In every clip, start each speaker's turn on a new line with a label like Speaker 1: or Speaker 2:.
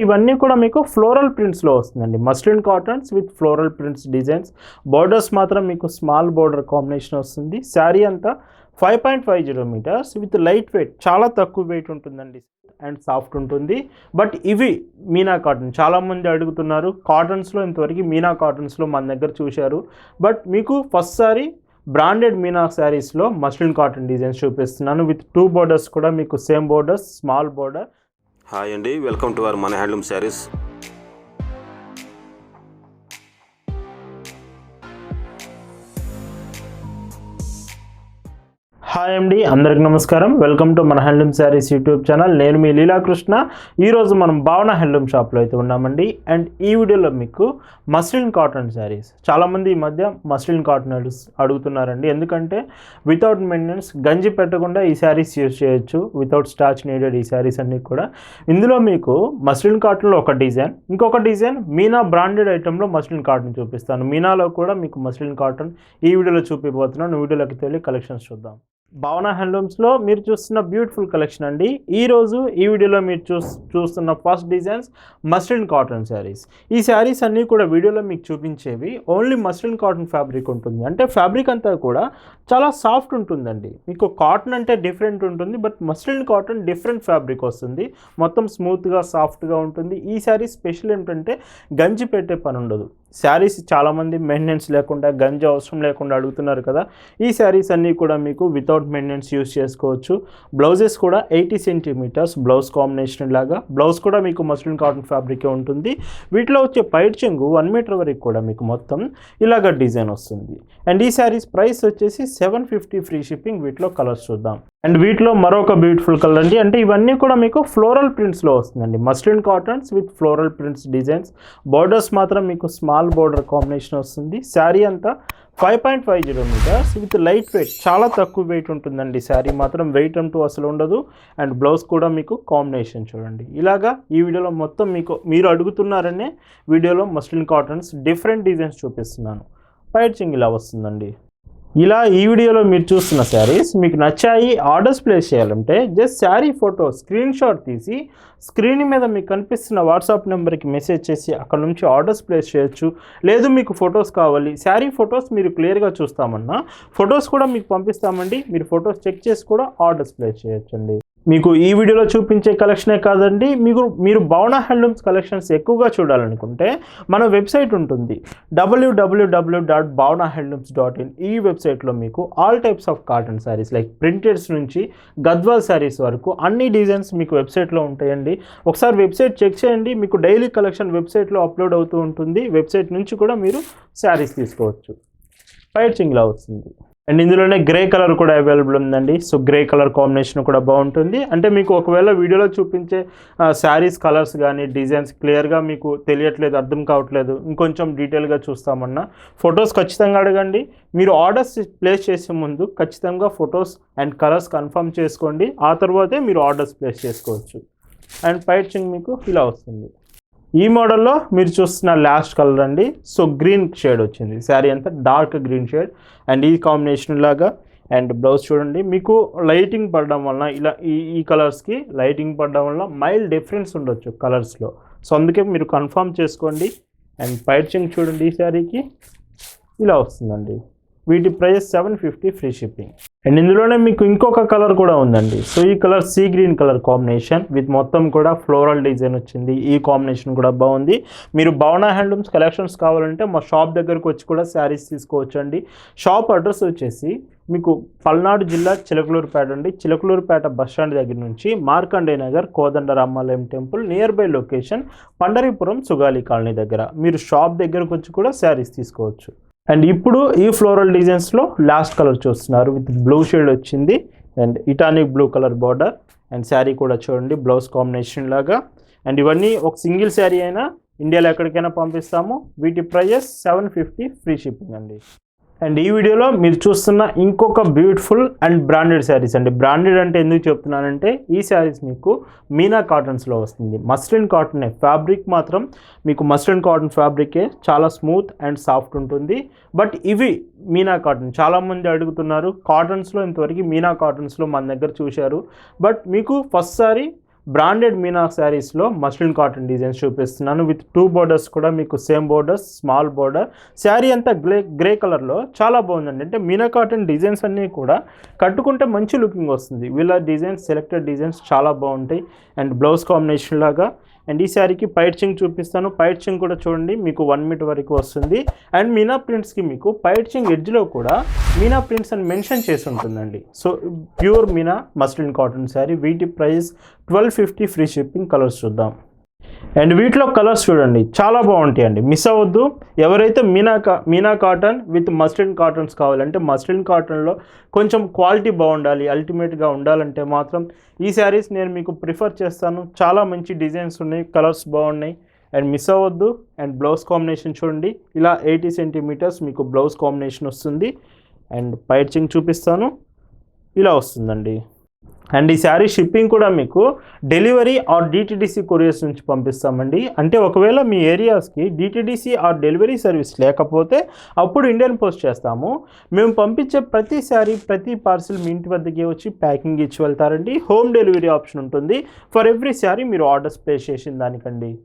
Speaker 1: ఇవన్నీ కూడా మీకు ఫ్లోరల్ ప్రింట్స్లో వస్తుందండి. Muslin cottons with floral prints designs. Borders మాత్రం మీకు స్మాల్ బోర్డర్ కాంబినేషన్ వస్తుంది. శారీ అంతా five point five zero metres with light weight. చాలా తక్కువ వెయిట్ ఉంటుందండి. అండ్ సాఫ్ట్ ఉంటుంది. బట్ ఇవి మీనా కాటన్. చాలామంది అడుగుతున్నారు. కాటన్స్లో ఇంతవరకు మీనా కాటన్స్లో మన దగ్గర చూశారు. బట్ మీకు ఫస్ట్ సారీ బ్రాండెడ్ మీనా శారీస్లో మస్లిన్ కాటన్ డిజైన్స్ చూపిస్తున్నాను. విత్ టూ బోర్డర్స్ కూడా మీకు same borders small border
Speaker 2: hi అండి వెల్కమ్ టు అవర్ మన హ్యాండ్లూమ్ శారీస్.
Speaker 1: హాయ్ అండి అందరికి నమస్కారం. వెల్కమ్ టు మన హ్యాండ్లూమ్ శారీస్ యూట్యూబ్ ఛానల్. నేను మీ లీలాకృష్ణ. ఈరోజు మనం భావన హ్యాండ్లూమ్ షాప్లో అయితే ఉన్నామండి. అండ్ ఈ వీడియోలో మీకు మస్లిన్ కాటన్ శారీస్. చాలామంది ఈ మధ్య మస్లిన్ కాటన్ అడుగుతున్నారండి. ఎందుకంటే వితౌట్ మెయింటెనెన్స్ గంజి పెట్టకుండా ఈ శారీస్ యూజ్ చేయొచ్చు. వితౌట్ స్టాచ్ నీడెడ్ ఈ శారీస్ అన్నీ కూడా. ఇందులో మీకు మస్లిన్ కాటన్లో ఒక డిజైన్. ఇంకొక డిజైన్ మీనా బ్రాండెడ్ ఐటెంలో మస్లిన్ కాటన్ చూపిస్తాను. మీనాలో కూడా మీకు మస్లిన్ కాటన్ ఈ వీడియోలో చూపిపోతున్నాను. వీడియోలోకి వెళ్ళి కలెక్షన్స్ చూద్దాం. భావన హ్యాండ్లూమ్స్లో మీరు చూస్తున్న బ్యూటిఫుల్ కలెక్షన్ అండి. ఈరోజు ఈ వీడియోలో మీరు చూ చూస్తున్న first designs muslin cotton saris. ఈ శారీస్ అన్నీ కూడా వీడియోలో మీకు చూపించేవి. ఓన్లీ మస్లిన్ కాటన్ ఫ్యాబ్రిక్ ఉంటుంది. అంటే ఫ్యాబ్రిక్ అంతా కూడా చాలా సాఫ్ట్ ఉంటుందండి. మీకు కాటన్ అంటే డిఫరెంట్ ఉంటుంది. But muslin cotton different fabric వస్తుంది. మొత్తం స్మూత్గా సాఫ్ట్గా ఉంటుంది. ఈ శారీ స్పెషల్ ఏంటంటే గంజి పెట్టే పని ఉండదు. శారీస్ చాలామంది మెయింటెనెన్స్ లేకుండా గంజ అవసరం లేకుండా అడుగుతున్నారు కదా. ఈ శారీస్ అన్నీ కూడా మీకు వితౌట్ మెయింటెనెన్స్ యూస్ చేసుకోవచ్చు. బ్లౌజెస్ కూడా ఎయిటీ సెంటీమీటర్స్ బ్లౌజ్ కాంబినేషన్ లాగా. బ్లౌజ్ కూడా మీకు మస్లిన్ కాటన్ ఫ్యాబ్రికే ఉంటుంది. వీటిలో వచ్చే పైట్ చెంగు వన్ మీటర్ వరకు కూడా మీకు మొత్తం ఇలాగ డిజైన్ వస్తుంది. అండ్ ఈ శారీస్ ప్రైస్ వచ్చేసి సెవెన్ ఫిఫ్టీ ఫ్రీ షిప్పింగ్ వీటిలో కలర్స్ చూద్దాం. అండ్ వీటిలో మరొక బ్యూటిఫుల్ కలర్ అండి. అంటే ఇవన్నీ కూడా మీకు ఫ్లోరల్ ప్రింట్స్లో వస్తుందండి. Muslin cottons with floral prints designs borders మాత్రం మీకు స్మాల్ బోర్డర్ కాంబినేషన్ వస్తుంది. శారీ అంతా five point five zero metres with light weight చాలా తక్కువ వెయిట్ ఉంటుందండి. శారీ మాత్రం వెయిట్ అంటూ అసలు ఉండదు. అండ్ బ్లౌజ్ కూడా మీకు కాంబినేషన్ చూడండి. ఇలాగా ఈ వీడియోలో మొత్తం మీకు మీరు అడుగుతున్నారనే వీడియోలో మస్లిన్ కాటన్స్ డిఫరెంట్ డిజైన్స్ చూపిస్తున్నాను. పైచింగ్ ఇలా వస్తుందండి. ఇలా ఈ వీడియోలో మీరు చూస్తున్న శారీస్ మీకు నచ్చాయి ఆర్డర్స్ ప్లేస్ చేయాలంటే just sari photo screen shot తీసి స్క్రీన్ మీద మీకు కనిపిస్తున్న వాట్సాప్ నెంబర్కి మెసేజ్ చేసి అక్కడ నుంచి ఆర్డర్స్ ప్లేస్ చేయొచ్చు. లేదు మీకు ఫొటోస్ కావాలి శారీ ఫొటోస్ మీరు క్లియర్గా చూస్తామన్నా ఫొటోస్ కూడా మీకు పంపిస్తామండి. మీరు ఫొటోస్ చెక్ చేసి కూడా ఆర్డర్స్ ప్లేస్ చేయొచ్చండి. మీకు ఈ వీడియోలో చూపించే కలెక్షనే కాదండి మీకు మీరు భవన హ్యాండ్లూమ్స్ కలెక్షన్స్ ఎక్కువగా చూడాలనుకుంటే మన వెబ్సైట్ ఉంటుంది. W W W dot Bhavana handlooms dot in ఈ వెబ్సైట్లో మీకు all types of cotton saris like printeds నుంచి గద్వాల్ శారీస్ వరకు అన్ని డిజైన్స్ మీకు వెబ్సైట్లో ఉంటాయండి. ఒకసారి వెబ్సైట్ చెక్ చేయండి మీకు డైలీ కలెక్షన్ వెబ్సైట్లో అప్లోడ్ అవుతూ ఉంటుంది. వెబ్సైట్ నుంచి కూడా మీరు శారీస్ తీసుకోవచ్చు. పైచింగ్లా వస్తుంది. అండ్ ఇందులోనే గ్రే కలర్ కూడా అవైలబుల్ ఉందండి. సో గ్రే కలర్ కాంబినేషన్ కూడా బాగుంటుంది. అంటే మీకు ఒకవేళ వీడియోలో చూపించే శారీస్ కలర్స్ కానీ డిజైన్స్ క్లియర్గా మీకు తెలియట్లేదు అర్థం కావట్లేదు ఇంకొంచెం డీటెయిల్గా చూస్తామన్నా ఫొటోస్ ఖచ్చితంగా అడగండి. మీరు ఆర్డర్స్ ప్లేస్ చేసే ముందు ఖచ్చితంగా ఫొటోస్ అండ్ కలర్స్ కన్ఫర్మ్ చేసుకోండి. ఆ తర్వాతే మీరు ఆర్డర్స్ ప్లేస్ చేసుకోవచ్చు. అండ్ పైచింగ్ మీకు ఇలా వస్తుంది. ఈ మోడల్లో మీరు చూస్తున్న లాస్ట్ కలర్ అండి. సో గ్రీన్ షేడ్ వచ్చింది. శారీ అంతా డార్క్ గ్రీన్ షేడ్. అండ్ ఈ కాంబినేషన్ లాగా అండ్ బ్లౌజ్ చూడండి. మీకు లైటింగ్ పడడం వలన ఇలా ఈ ఈ కలర్స్కి లైటింగ్ పడడం వల్ల మైల్ డిఫరెన్స్ ఉండొచ్చు కలర్స్లో సో అందుకే మీరు కన్ఫర్మ్ చేసుకోండి. అండ్ పైచింగ్ చూడండి ఈ శారీకి. ఇలా వస్తుందండి. వీటి price seven fifty free shipping. And ఇందులోనే మీకు ఇంకొక కలర్ కూడా ఉందండి. సో ఈ colour sea green colour combination with మొత్తం కూడా ఫ్లోరల్ డిజైన్ వచ్చింది. ఈ కాంబినేషన్ కూడా బాగుంది. మీరు భవన హ్యాండ్లూమ్స్ కలెక్షన్స్ కావాలంటే మా షాప్ దగ్గరకు వచ్చి కూడా శారీస్ తీసుకోవచ్చండి. షాప్ అడ్రస్ వచ్చేసి మీకు పల్నాడు జిల్లా చిలకలూరుపేట అండి. చిలకలూరుపేట బస్ స్టాండ్ దగ్గర నుంచి Markande Nagar Kodanda Ramalayam temple near by location Pandaripuram Sugali colony దగ్గర. మీరు షాప్ దగ్గరకు వచ్చి కూడా శారీస్ తీసుకోవచ్చు. అండ్ ఇప్పుడు ఈ ఫ్లోరల్ డిజైన్స్లో లాస్ట్ కలర్ చూస్తున్నారు. విత్ బ్లూ షేడ్ వచ్చింది. And ఇటానిక్ blue colour border and sari కూడా చూడండి. బ్లౌజ్ కాంబినేషన్ లాగా. అండ్ ఇవన్నీ ఒక సింగిల్ శారీ అయినా ఇండియాలో ఎక్కడికైనా పంపిస్తాము. వీటి prices seven fifty free shipping అండి. అండ్ ఈ వీడియోలో మీరు చూస్తున్న ఇంకొక బ్యూటిఫుల్ అండ్ బ్రాండెడ్ శారీస్ అండి. బ్రాండెడ్ అంటే ఎందుకు చెప్తున్నానంటే ఈ శారీస్ మీకు మీనా కాటన్స్లో వస్తుంది. మస్లిన్ కాటనే ఫ్యాబ్రిక్ మాత్రం మీకు మస్లిన్ కాటన్ ఫ్యాబ్రికే చాలా స్మూత్ అండ్ సాఫ్ట్ ఉంటుంది. బట్ ఇవి మీనా కాటన్ చాలామంది అడుగుతున్నారు కాటన్స్లో ఇంతవరకు మీనా కాటన్స్లో మన దగ్గర చూశారు. బట్ మీకు ఫస్ట్ సారీ బ్రాండెడ్ మీనా శారీస్లో మస్లిన్ కాటన్ డిజైన్స్ చూపిస్తున్నాను. విత్ టూ బోర్డర్స్ కూడా మీకు same borders small border. Sari అంతా గ్రే గ్రే కలర్లో చాలా బాగుందండి. అంటే మీనా కాటన్ డిజైన్స్ అన్నీ కూడా కట్టుకుంటే మంచి లుకింగ్ వస్తుంది. వీళ్ళ డిజైన్స్ సెలెక్టెడ్ డిజైన్స్ చాలా బాగుంటాయి. అండ్ బ్లౌజ్ కాంబినేషన్ లాగా అండ్ ఈ శారీకి పైడ్చింగ్ చూపిస్తాను. పైడ్చింగ్ కూడా చూడండి మీకు వన్ మీటర్ వరకు వస్తుంది. అండ్ మీనా ప్రింట్స్కి మీకు పైడ్చింగ్ ఎడ్జ్లో కూడా మీనా ప్రింట్స్ అని మెన్షన్ చేసి ఉంటుందండి. So pure Meena muslin cotton sari. వీటి price twelve fifty free shipping colours చూద్దాం. అండ్ వీటిలో కలర్స్ చూడండి చాలా బాగుంటాయండి. మిస్ అవ్వద్దు. ఎవరైతే మీనా కా Meena cotton with muslin cottons కావాలంటే మస్లిన్ కాటన్లో కొంచెం క్వాలిటీ బాగుండాలి అల్టిమేట్గా ఉండాలంటే మాత్రం ఈ శారీస్ నేను మీకు ప్రిఫర్ చేస్తాను. చాలా మంచి డిజైన్స్ ఉన్నాయి కలర్స్ బాగున్నాయి. అండ్ మిస్ అవ్వద్దు. అండ్ బ్లౌజ్ కాంబినేషన్ చూడండి. ఇలా ఎయిటీ సెంటీమీటర్స్ మీకు బ్లౌజ్ కాంబినేషన్ వస్తుంది. అండ్ పైచింగ్ చూపిస్తాను. ఇలా వస్తుందండి. అండ్ ఈ శారీ షిప్పింగ్ కూడా మీకు డెలివరీ ఆర్ డిటిడిసి కొరియర్స్ నుంచి పంపిస్తామండి. అంటే ఒకవేళ మీ ఏరియాస్కి డిటిడిసి ఆర్ డెలివరీ సర్వీస్ లేకపోతే అప్పుడు ఇండియన్ పోస్ట్ చేస్తాము. మేము పంపించే ప్రతి శారీ ప్రతి పార్సిల్ మీ ఇంటి వద్దకే వచ్చి ప్యాకింగ్ ఇచ్చి వెళ్తారండి. హోమ్ డెలివరీ ఆప్షన్ ఉంటుంది. ఫర్ ఎవ్రీ శారీ మీరు ఆర్డర్స్ ప్లేస్ చేసిన దానికండి.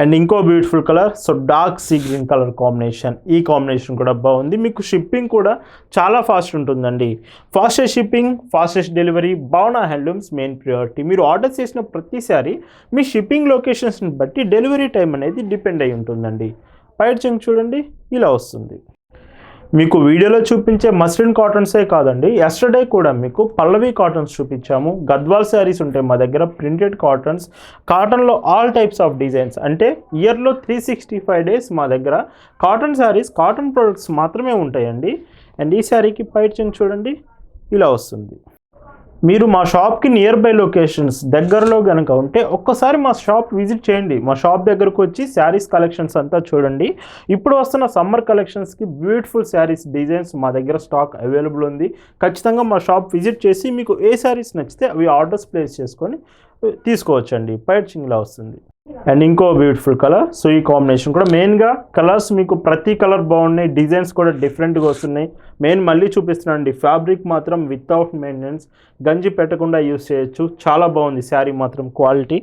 Speaker 1: అండ్ ఇంకో beautiful colour so dark sea green colour combination. ఈ కాంబినేషన్ కూడా బాగుంది. మీకు షిప్పింగ్ కూడా చాలా ఫాస్ట్ ఉంటుందండి. Fastest shipping fastest delivery Bhavana handlooms main priority. మీరు ఆర్డర్ చేసిన ప్రతిసారి మీ షిప్పింగ్ లొకేషన్స్ని బట్టి డెలివరీ టైం అనేది డిపెండ్ అయి ఉంటుందండి. పైట్ చెంగ్ చూడండి ఇలా వస్తుంది. మీకు వీడియోలో చూపించే మస్లిన్ కాటన్సే కాదండి. ఎస్టర్డే కూడా మీకు పల్లవి కాటన్స్ చూపించాము. గద్వాల్ శారీస్ ఉంటాయి మా దగ్గర ప్రింటెడ్ కాటన్స్. కాటన్లో ఆల్ టైప్స్ ఆఫ్ డిజైన్స్ అంటే ఇయర్లో త్రీ సిక్స్టీ ఫైవ్ డేస్ మా దగ్గర కాటన్ శారీస్ కాటన్ ప్రొడక్ట్స్ మాత్రమే ఉంటాయండి. అండ్ ఈ శారీకి పైచింగ్ చూడండి. ఇలా వస్తుంది. మీరు మా షాప్కి నియర్ బై లొకేషన్స్ దగ్గరలో కనుక ఉంటే ఒక్కసారి మా షాప్ విజిట్ చేయండి. మా షాప్ దగ్గరకు వచ్చి శారీస్ కలెక్షన్స్ అంతా చూడండి. ఇప్పుడు వస్తున్న సమ్మర్ కలెక్షన్స్కి బ్యూటిఫుల్ శారీస్ డిజైన్స్ మా దగ్గర స్టాక్ అవైలబుల్ ఉంది. ఖచ్చితంగా మా షాప్ విజిట్ చేసి మీకు ఏ శారీస్ నచ్చితే అవి ఆర్డర్స్ ప్లేస్ చేసుకొని తీసుకోవచ్చండి. పైచింగ్లా వస్తుంది. అండ్ ఇంకో బ్యూటిఫుల్ కలర్ సో ఈ కాంబినేషన్ కూడా మెయిన్గా కలర్స్ మీకు ప్రతి కలర్ బాగున్నాయి డిజైన్స్ కూడా డిఫరెంట్గా వస్తున్నాయి. మెయిన్ మళ్ళీ చూపిస్తున్నానండి ఫ్యాబ్రిక్ మాత్రం వితౌట్ మెయింటెనెన్స్ గంజి పెట్టకుండా యూస్ చేయొచ్చు. చాలా బాగుంది శారీ మాత్రం క్వాలిటీ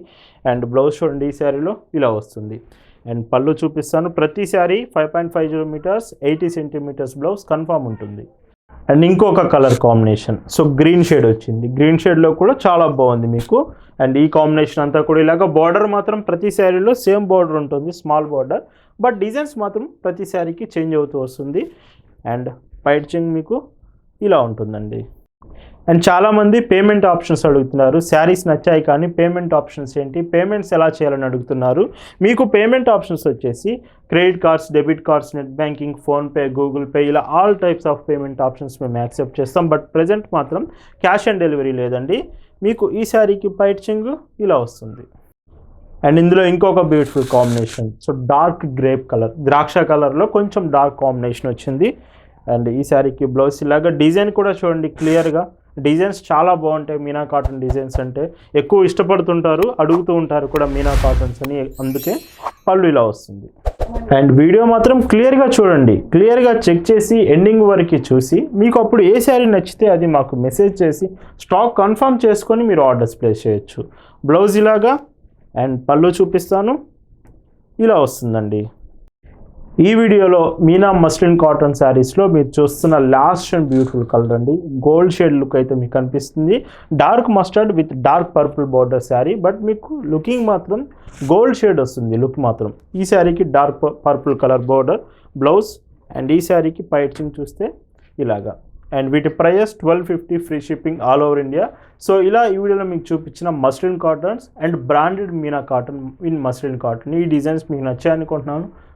Speaker 1: అండ్ బ్లౌజ్ చూడండి ఈ శారీలో ఇలా వస్తుంది. అండ్ పళ్ళు చూపిస్తాను ప్రతి sari five point five zero metres eighty centimetres blouse confirm ఉంటుంది. అండ్ ఇంకొక colour combination. So green shade వచ్చింది. గ్రీన్ షేడ్లో కూడా చాలా బాగుంది మీకు. అండ్ ఈ కాంబినేషన్ అంతా కూడా ఇలాగ బార్డర్ మాత్రం ప్రతి శారీలో సేమ్ బార్డర్ ఉంటుంది స్మాల్ బార్డర్. బట్ డిజైన్స్ మాత్రం ప్రతి శారీకి చేంజ్ అవుతూ వస్తుంది. అండ్ పైచింగ్ మీకు ఇలా ఉంటుందండి. అండ్ చాలామంది పేమెంట్ ఆప్షన్స్ అడుగుతున్నారు. శారీస్ నచ్చాయి కానీ పేమెంట్ ఆప్షన్స్ ఏంటి? పేమెంట్స్ ఎలా చేయాలని అడుగుతున్నారు. మీకు పేమెంట్ ఆప్షన్స్ వచ్చేసి credit cards debit cards net banking PhonePe Google Pay ఇలా all types of payment options మేము యాక్సెప్ట్ చేస్తాం. బట్ ప్రజెంట్ మాత్రం క్యాష్ ఆన్ డెలివరీ లేదండి. మీకు ఈ శారీకి పైచింగ్ ఇలా వస్తుంది. అండ్ ఇందులో ఇంకొక beautiful combination so dark grape colour ద్రాక్ష కలర్లో కొంచెం డార్క్ కాంబినేషన్ వచ్చింది. అండ్ ఈ శారీకి బ్లౌజ్ ఇలాగా డిజైన్ కూడా చూడండి క్లియర్గా డిజైన్స్ చాలా బాగుంటాయి మీనా కాటన్ డిజైన్స్ అంటే. ఎక్కువ ఇష్టపడుతుంటారు అడుగుతూ ఉంటారు కూడా మీనా కాటన్స్ అని. అందుకే పళ్ళు ఇలా వస్తుంది. అండ్ వీడియో మాత్రం క్లియర్గా చూడండి. క్లియర్గా చెక్ చేసి ఎండింగ్ వరకు చూసి మీకు అప్పుడు ఏ శారీ నచ్చితే అది మాకు మెసేజ్ చేసి స్టాక్ కన్ఫర్మ్ చేసుకొని మీరు ఆర్డర్స్ ప్లేస్ చేయొచ్చు. బ్లౌజ్ ఇలాగా అండ్ పళ్ళు చూపిస్తాను. ఇలా వస్తుందండి. ఈ వీడియోలో మీనా మస్లిన్ కాటన్ శారీస్లో మీరు చూస్తున్న లాస్ట్ అండ్ బ్యూటిఫుల్ కలర్ అండి. గోల్డ్ షేడ్ లుక్ అయితే మీకు కనిపిస్తుంది dark mustard with dark purple border sari but మీకు లుకింగ్ మాత్రం గోల్డ్ షేడ్ వస్తుంది లుక్ మాత్రం. ఈ శారీకి dark purple colour border blouse and ఈ శారీకి పైచింగ్ చూస్తే ఇలాగా. అండ్ వీటి price twelve fifty free shipping all over India so ఇలా ఈ వీడియోలో మీకు చూపించిన muslin cottons and branded Meena cotton in muslin cotton. ఈ డిజైన్స్ మీకు నచ్చాయనుకుంటున్నాను.